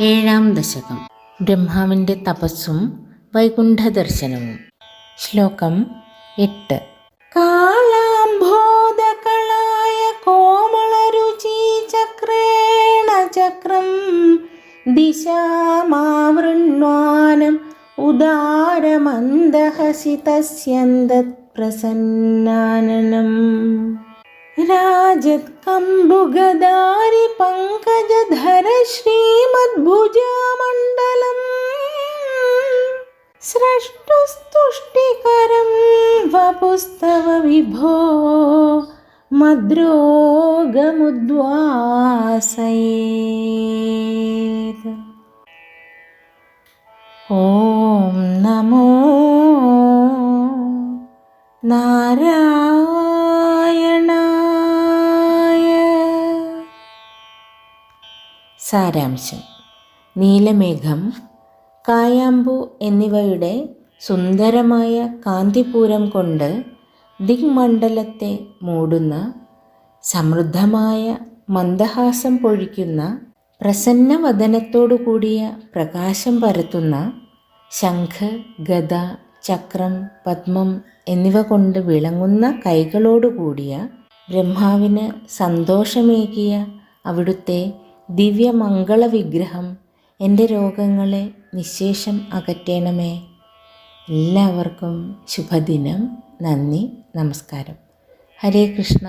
ഏഴാം ദശകം. ബ്രഹ്മാവിന്റെ തപസ്സും വൈകുണ്ഠ ദർശനവും ശ്ലോകം എട്ട്. കാളാംബോധകളായ കോമളരുചി ചക്രേണ ചക്രം ദിശാമാവൃണ്വാനം ഉദാരമന്ദഹസിതസ്യന്തത് പ്രസന്നാനനം म्बुगदारि पङ्कजधर श्रीमद्भुजामण्डलम् स्रष्टुस्तुष्टिकरं वपुस्तव विभो मद्रोगमुद्वासयेत्। ॐ नमो नारा സാരാംശം. നീലമേഘം കായാമ്പു എന്നിവയുടെ സുന്ദരമായ കാന്തിപൂരം കൊണ്ട് ദിഗ്മണ്ഡലത്തെ മൂടുന്ന സമൃദ്ധമായ മന്ദഹാസം പൊഴിക്കുന്ന പ്രസന്നവദനത്തോടു കൂടിയ പ്രകാശം പരത്തുന്ന ശംഖ് ഗദ ചക്രം പത്മം എന്നിവ കൊണ്ട് വിളങ്ങുന്ന കൈകളോടുകൂടിയ ബ്രഹ്മാവിന് സന്തോഷമേകിയ അവിടുത്തെ ദിവ്യമംഗള വിഗ്രഹം എന്റെ രോഗങ്ങളെ നിശേഷം അകറ്റണമേ. എല്ലാവർക്കും ശുഭദിനം. നന്ദി. നമസ്കാരം. ഹരേ കൃഷ്ണ.